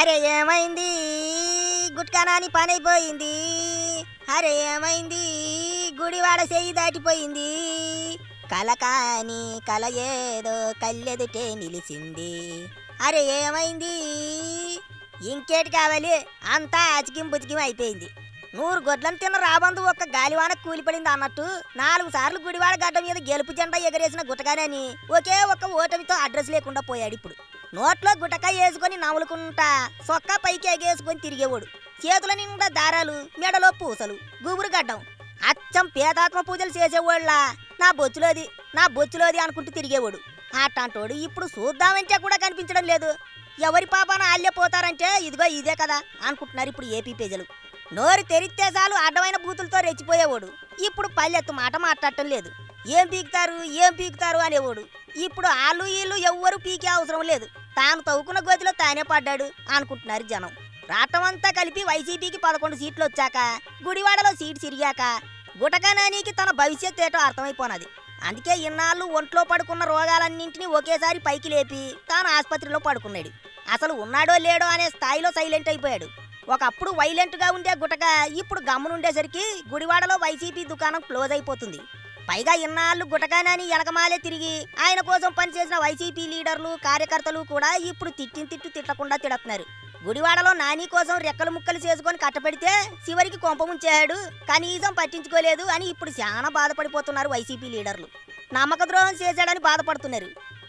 అరే ఏమైంది? గుట్కానాని పని అయిపోయింది అరే ఏమైంది? గుడివాడ చెయ్యి దాటిపోయింది. కల కాని కల ఏదో కళ్ళెదుటే నిలిచింది. అరే ఏమైంది? ఇంకేటి కావాలి? అంతా అచికిం అయిపోయింది. నూరు గొడ్లను తిన్న రాబందు ఒక్క గాలివాన కూలిపడింది అన్నట్టు నాలుగు సార్లు గుడివాడ గడ్డ మీద గెలుపు జెండా ఎగరేసిన గుట్టగానని ఒకే ఒక్క ఓటమితో అడ్రస్ లేకుండా పోయాడు ఇప్పుడు. నోట్లో గుటకాయ వేసుకొని నములుకుంటా సొక్కా పైకి ఎగేసుకొని తిరిగేవాడు. చేతుల నిండా దారాలు మెడలో పూసలు గుబురు గడ్డం. అచ్చం పేదాత్మ పూజలు చేసేవాళ్ళ. నా బొచ్చులోది నా బొచ్చులోది అనుకుంటూ తిరిగేవాడు. అట్లాంటోడు ఇప్పుడు చూద్దామంటే కూడా కనిపించడం లేదు. ఎవరి పాపాన ఆళ్ళే పోతారంటే ఇదిగో ఇదే కదా అనుకుంటున్నారు ఇప్పుడు ఏపీ ప్రజలు. నోరు తెరిస్తే చాలు అడ్డమైన బూతులతో రెచ్చిపోయేవాడు. ఇప్పుడు పల్లెత్తు మాట మాట్లాడటం లేదు. ఏం పీకుతారు ఏం పీకుతారు అనేవాడు. ఇప్పుడు ఆళ్ళు వీళ్ళు ఎవ్వరు పీకే అవసరం లేదు. తాను తవ్వుకున్న గోతిలో తానే పడ్డాడు అనుకుంటున్నారు జనం. రాష్ట్రమంతా కలిపి వైసీపీకి పదకొండు సీట్లు వచ్చాక గుడివాడలో సీటు సిరిగాక గుటకనానికి తన భవిష్యత్ ఏటో అర్థమైపోనది. అందుకే ఇన్నాళ్ళు ఒంట్లో పడుకున్న రోగాలన్నింటినీ ఒకేసారి పైకి లేపి తాను ఆసుపత్రిలో పడుకున్నాడు. అసలు ఉన్నాడో లేడో అనే స్థాయిలో సైలెంట్ అయిపోయాడు. ఒకప్పుడు వైలెంట్గా ఉండే గుటక ఇప్పుడు గమ్మునుండేసరికి గుడివాడలో వైసీపీ దుకాణం క్లోజ్ అయిపోతుంది. పైగా ఇన్నాళ్ళు గుటకానాని ఎనకమాలే తిరిగి ఆయన కోసం పనిచేసిన వైసీపీ లీడర్లు కార్యకర్తలు కూడా ఇప్పుడు తిట్టిన తిట్టు తిట్టకుండా తిడుతున్నారు. గుడివాడలో నాని కోసం రెక్కలు ముక్కలు చేసుకొని కట్టపెడితే చివరికి కొంప ముంచాడు కనీసం పట్టించుకోలేదు అని ఇప్పుడు చాలా బాధపడిపోతున్నారు వైసీపీ లీడర్లు. నమ్మక ద్రోహం చేశాడని బాధపడుతున్నారు.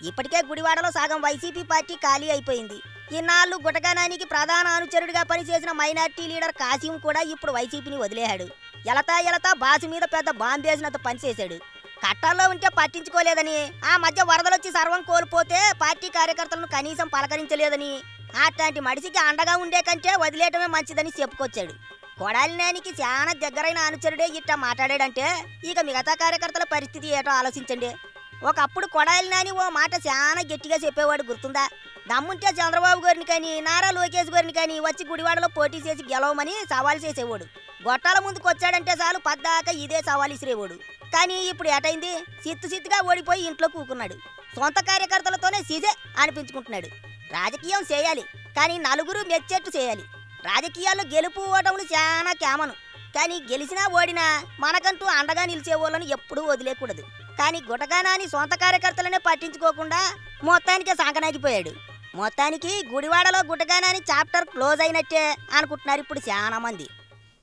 ఇప్పటికే గుడివాడలో సగం వైసీపీ పార్టీ ఖాళీ అయిపోయింది. ఇన్నాళ్ళు గుటగానానికి ప్రధాన అనుచరుడిగా పనిచేసిన మైనార్టీ లీడర్ కాసిం కూడా ఇప్పుడు వైసీపీని వదిలేశాడు. ఎలతా ఎలతా బాసు మీద పెద్ద బాంబేసినంత పనిచేశాడు. కట్టాల్లో ఉంటే పట్టించుకోలేదని ఆ మధ్య వరదలొచ్చి సర్వం కోల్పోతే పార్టీ కార్యకర్తలను కనీసం పలకరించలేదని అట్లాంటి మడిసికి అండగా ఉండే కంటే వదిలేయటమే మంచిదని చెప్పుకొచ్చాడు. కొడాలినేనికి చాలా దగ్గరైన అనుచరుడే ఇట్ట మాట్లాడాడంటే ఇక మిగతా కార్యకర్తల పరిస్థితి ఏటో ఆలోచించండి. ఒకప్పుడు కొడాలి నాని ఓ మాట చాలా గట్టిగా చెప్పేవాడు గుర్తుందా? దమ్ముంటే చంద్రబాబు గారిని కానీ నారా లోకేష్ గారిని కానీ వచ్చి గుడివాడలో పోటీ చేసి గెలవమని సవాల్ చేసేవాడు. గొట్టాల ముందుకు వచ్చాడంటే చాలు పద్దాక ఇదే సవాల్ ఇసిరేవాడు. కానీ ఇప్పుడు ఏటైంది? సిత్తు సిత్తుగా ఓడిపోయి ఇంట్లో కూకున్నాడు. సొంత కార్యకర్తలతోనే సీజే అనిపించుకుంటున్నాడు. రాజకీయం చేయాలి కానీ నలుగురు మెచ్చేట్టు చేయాలి. రాజకీయాల్లో గెలుపు ఓటములు చాలా కేమను. కానీ గెలిచినా ఓడినా మనకంటూ అండగా నిలిచే వాళ్ళని ఎప్పుడూ వదిలేకూడదు. కానీ గుటగానాని సొంత కార్యకర్తలనే పట్టించుకోకుండా మొత్తానికి సంకనాగిపోయాడు. మొత్తానికి గుడివాడలో గుటగానాని చాప్టర్ క్లోజ్ అయినట్టే అనుకుంటున్నారు ఇప్పుడు చాలా మంది